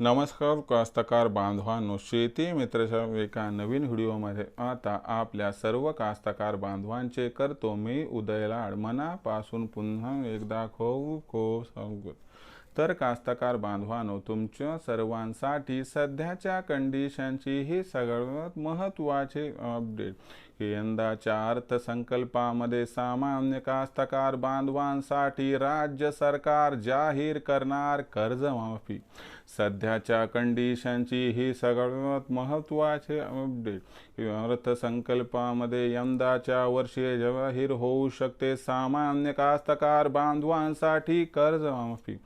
नमस्कार कास्तकार बांधवांनो शेती मित्राच्या एका नवीन व्हिडिओमध्ये आता आपल्या सर्व कास्तकार बांधवांचे करतो मी उदयलाड मनापासून पुन्हा एकदा खूप खूप स्वागत. तर कास्तकार बांधवांनो तुमच्या सर्वांसाठी सध्याच्या कंडिशनची ही सगळ्यात महत्त्वाची अपडेट की यंदाच्या अर्थसंकल्पामध्ये सामान्य कास्तकार बांधवांसाठी राज्य सरकार जाहीर करणार कर्जमाफी. सध्याच्या कंडिशनची ही सगळ्यात महत्त्वाची अपडेट अर्थसंकल्पामध्ये यंदाच्या वर्षी जाहीर होऊ शकते सामान्य कास्तकार बांधवांसाठी कर्जमाफी.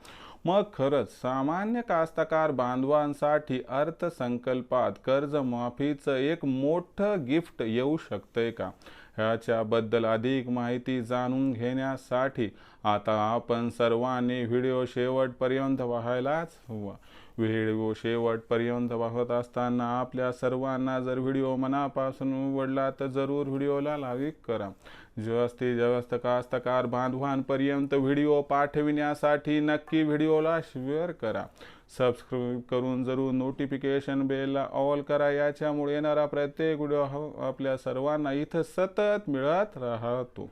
मग खरंच सामान्य कास्तकार बांधवांसाठी अर्थसंकल्पात कर्जमाफीचं एक मोठं गिफ्ट येऊ शकते का? ह्याच्याबद्दल अधिक माहिती जाणून घेण्यासाठी आता आपण सर्वांनी व्हिडिओ शेवटपर्यंत पाहायलाच हवा. व्हिडिओ शेवटपर्यंत पाहत असताना आपल्या सर्वांना जर व्हिडिओ मनापासून आवडला तर जरूर व्हिडिओला लाईक करा. जास्तीत जास्त कास्तकार बांधवांपर्यंत व्हिडिओ पाठविण्यासाठी नक्की व्हिडिओला शेअर करा. सबस्क्राईब करून जरूर नोटिफिकेशन बेलला ऑल करा. याच्यामुळे येणारा प्रत्येक व्हिडिओ हा आपल्या सर्वांना इथं सतत मिळत राहतो.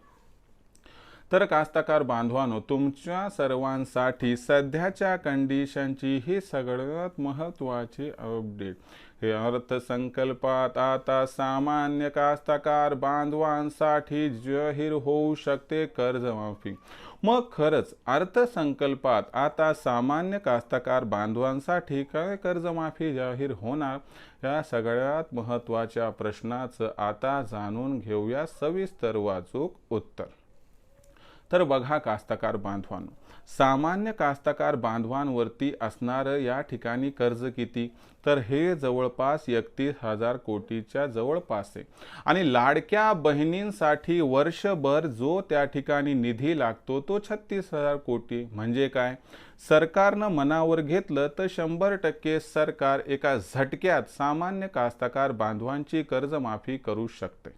तर कास्तकार बांधवानो तुमच्या सर्वांसाठी सध्याच्या कंडिशनची ही सगळ्यात महत्त्वाची अपडेट हे अर्थसंकल्पात आता सामान्य कास्तकार बांधवांसाठी जाहीर होऊ शकते कर्जमाफी. मग खरंच अर्थसंकल्पात आता सामान्य कास्तकार बांधवांसाठी काय कर्जमाफी जाहीर होणार? या सगळ्यात महत्त्वाच्या प्रश्नाचं आता जाणून घेऊया सविस्तर वाचूक उत्तर. तर बघा कास्तकार बांधवांनो. सामान्य कास्तकार बांधवांवरती असणारं या ठिकाणी कर्ज किती? तर हे जवळपास एकतीस हजार कोटीच्या जवळपास आहे. आणि लाडक्या बहिणींसाठी वर्षभर जो त्या ठिकाणी निधी लागतो तो छत्तीस हजार कोटी. म्हणजे काय? सरकारनं मनावर घेतलं तर शंभर टक्के सरकार एका झटक्यात सामान्य कास्तकार बांधवांची कर्जमाफी करू शकते.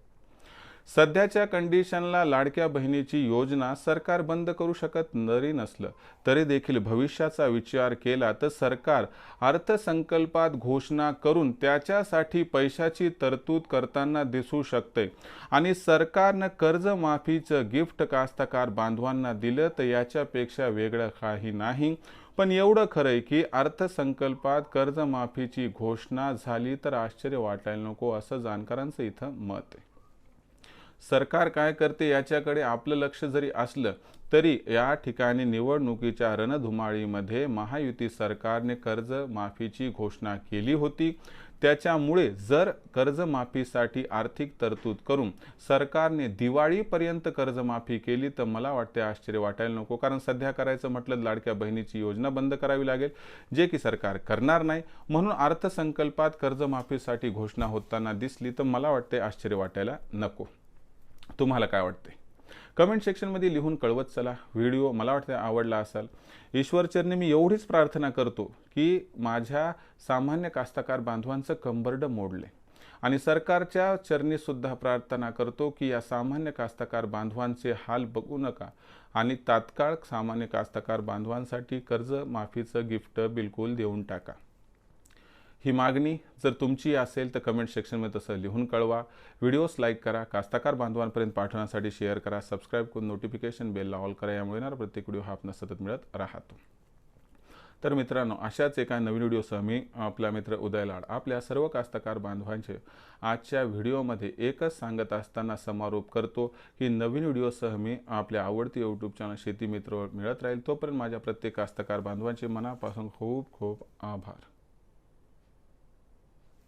सध्याच्या कंडिशनला लाडक्या बहिणीची योजना सरकार बंद करू शकत जरी नसलं तरी देखील भविष्याचा विचार केला तर सरकार अर्थसंकल्पात घोषणा करून त्याच्यासाठी पैशाची तरतूद करताना दिसू शकते. आणि सरकारनं कर्जमाफीचं गिफ्ट कास्तकार बांधवांना दिलं तर याच्यापेक्षा वेगळं काही नाही. पण एवढं खरं आहे की अर्थसंकल्पात कर्जमाफीची घोषणा झाली तर आश्चर्य वाटायला नको असं जाणकारांचं इथं मत आहे. सरकार काय करते याच्याकडे आपलं लक्ष जरी असलं तरी या ठिकाणी निवडणुकीच्या रणधुमाळीमध्ये महायुती सरकारने कर्जमाफीची घोषणा केली होती. त्याच्यामुळे जर कर्जमाफीसाठी आर्थिक तरतूद करून सरकारने दिवाळीपर्यंत कर्जमाफी केली तर मला वाटते आश्चर्य वाटायला नको. कारण सध्या करायचं म्हटलं लाडक्या बहिणीची योजना बंद करावी लागेल जे की सरकार करणार नाही. म्हणून अर्थसंकल्पात कर्जमाफीसाठी घोषणा होताना दिसली तर मला वाटते आश्चर्य वाटायला नको. तुम्हाला काय वाटते कमेंट सेक्शनमध्ये लिहून कळवत चला. व्हिडिओ मला वाटतं आवडला असाल. ईश्वरचरणी मी एवढीच प्रार्थना करतो की माझ्या सामान्य कास्तकार बांधवांचं कंबरड मोडले. आणि सरकारच्या चरणीसुद्धा प्रार्थना करतो की या सामान्य कास्तकार बांधवांचे हाल बघू नका. आणि तात्काळ सामान्य कास्तकार बांधवांसाठी कर्ज माफीचं गिफ्ट बिलकुल देऊन टाका. ही मागणी जर तुमची असेल तर कमेंट सेक्शनमध्ये तसं लिहून कळवा. व्हिडिओज लाईक करा. कास्ताकार बांधवांपर्यंत पाठवण्यासाठी शेअर करा. सबस्क्राईब करून नोटिफिकेशन बेलला ऑल करा. यामुळे येणार प्रत्येक व्हिडिओ हा आपण सतत मिळत राहतो. तर मित्रांनो अशाच एका नवीन व्हिडिओसह मी आपला मित्र उदय लाड आपल्या सर्व कास्तकार बांधवांचे आजच्या व्हिडिओमध्ये एकच सांगत असताना समारोप करतो. की नवीन व्हिडिओसह मी आपल्या आवडती यूट्यूब चॅनल शेती मित्र मिळत राहील. तोपर्यंत माझ्या प्रत्येक कास्तकार बांधवांचे मनापासून खूप खूप आभार.